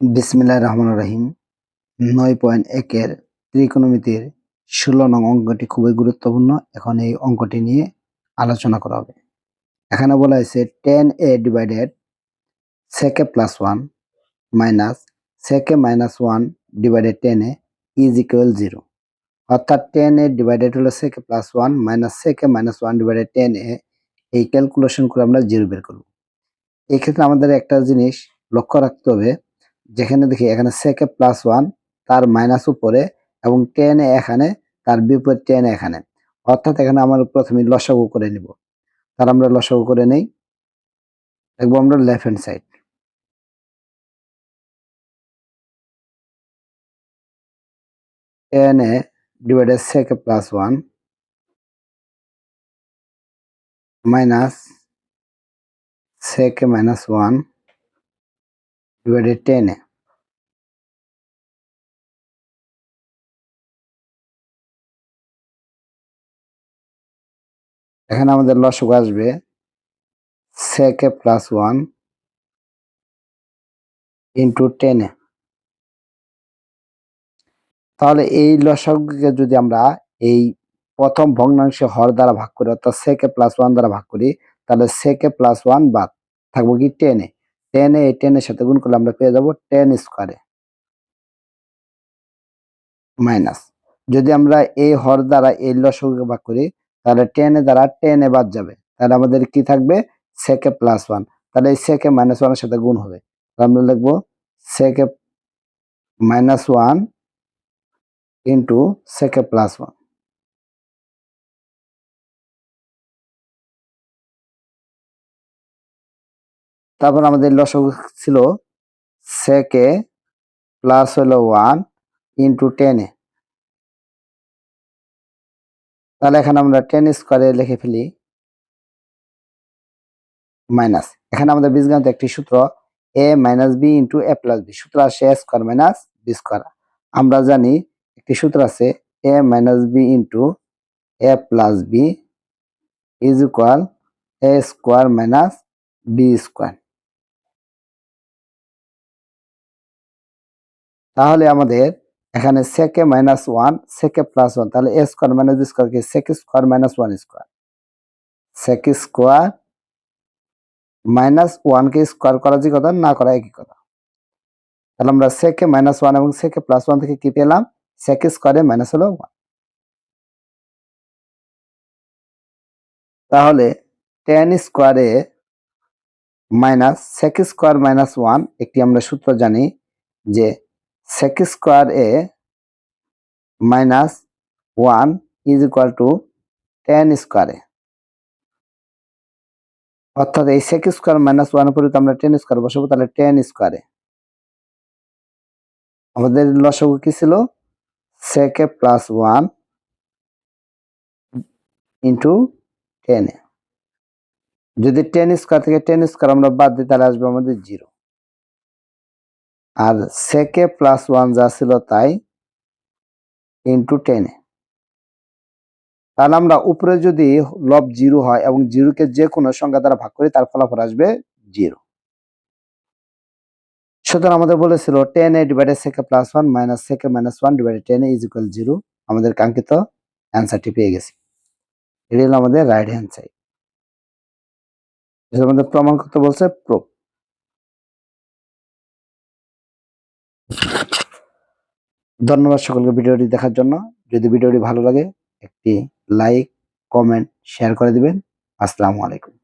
বিসমিল্লাহ রহমান রহিম। নয় পয়েন্ট একের ত্রিকোণমিতির ষোলো নং অঙ্কটি খুবই গুরুত্বপূর্ণ। এখন এই অঙ্কটি নিয়ে আলোচনা করা হবে। এখানে বলা হয়েছে tan A divided sec A plus one minus sec A minus one divided tan A is equal zero অর্থাৎ টেন এ ডিভাইডেড হলো sec A plus one minus sec A minus one divided tan A এই calculation করে আমরা zero বের করব। এক্ষেত্রে আমাদের একটা জিনিস লক্ষ্য রাখতে হবে। যেখানে দেখি এখানে সেকে প্লাস ওয়ান তার মাইনাস উপরে, এবং টেন এখানে, তার বিপরীত টেন এখানে। অর্থাৎ এখানে আমরা প্রথমে লসাগু করে নিব। তার আমরা লসাগু করে নেই। দেখব আমরা left hand side tan A divided sec A plus one minus sec A minus one divided tan এখানে আমাদের লসক আসবে সেকে প্লাস ওয়ান ইন্টু টেনে তাহলে এই লসককে যদি আমরা এই প্রথম ভগ্নাংশে হর দ্বারা ভাগ করি, অর্থাৎ সেকে প্লাস ওয়ান দ্বারা ভাগ করি, তাহলে সেকে প্লাস ওয়ান বাদ, থাকব কি টেনে টেনে এই টেনের সাথে গুণ করলে আমরা পেয়ে যাব টেন স্কোয়ারে মাইনাস যদি আমরা এই হর দ্বারা এই লসককে ভাগ করি, তাহলে টেনে দ্বারা টেনে বাদ যাবে। তাহলে আমাদের কি থাকবে? সেকে প্লাস ওয়ান তাহলে এই সেকে মাইনাস ওয়ানের সাথে গুণ হবে। আমরা লিখব sec A minus one into sec A plus one তারপর আমাদের লসক ছিল সেকে প্লাস হলো ওয়ান ইন্টু টেনে তাহলে এখানে আমরা টেন স্কোয়ারে লিখে ফেলি মাইনাস এখানে আমাদের বীজগণিত একটি সূত্র A minus B into A plus B সূত্র আসে A square minus B square আমরা জানি একটি সূত্র আছে A minus B into A plus B is equal A square minus B square তাহলে আমাদের এখানে sec A minus one sec A plus one তাহলে A square minus B square কি? Sec square minus one square sec square minus ওয়ানকে square করা যে কথা, না করা একই কথা। তাহলে আমরা সেকে মাইনাস ওয়ান এবং সেকে প্লাস ওয়ান থেকে কি পেলাম? সেক স্কোয়ারে মাইনাস হলো ওয়ান তাহলে টেন স্কোয়ারে minus sec square minus one একটি আমরা সূত্র জানি যে sec square A minus one is equal to tan স্কোয়ারে অর্থাৎ এই সেক স্কোয়ার মাইনাস ওয়ান উপরে আমরা টেন স্কোয়ার বসাবো, তাহলে টেন স্কোয়ারে আমাদের লসগু কি ছিল? সেকে প্লাস ওয়ান ইন্টু টেনে যদি টেন স্কোয়ার থেকে টেন স্কোয়ার আমরা বাদ দিই, তাহলে আসবে আমাদের জিরো আর সেকে প্লাস ওয়ান যা ছিল তাই ইন্টু টেনে তাহলে আমরা উপরে যদি লব জিরো হয় এবং জিরোকে যে কোনো সংখ্যা দ্বারা ভাগ করি, তার ফলাফল আসবে জিরো সুতরাং আমাদের বলেছিল tan A divided sec A plus one minus sec A minus one divided tan is equal zero আমাদের কাঙ্ক্ষিত অ্যান্সারটি পেয়ে গেছি। এটি হলো আমাদের রাইট হ্যান্ড সাইড আমাদের প্রমাণ করতে বলছে প্রুফ ধন্যবাদ সকলকে ভিডিওটি দেখার জন্য। যদি ভিডিওটি ভালো লাগে, একটি লাইক, কমেন্ট, শেয়ার করে দিবেন। আসসালামু আলাইকুম।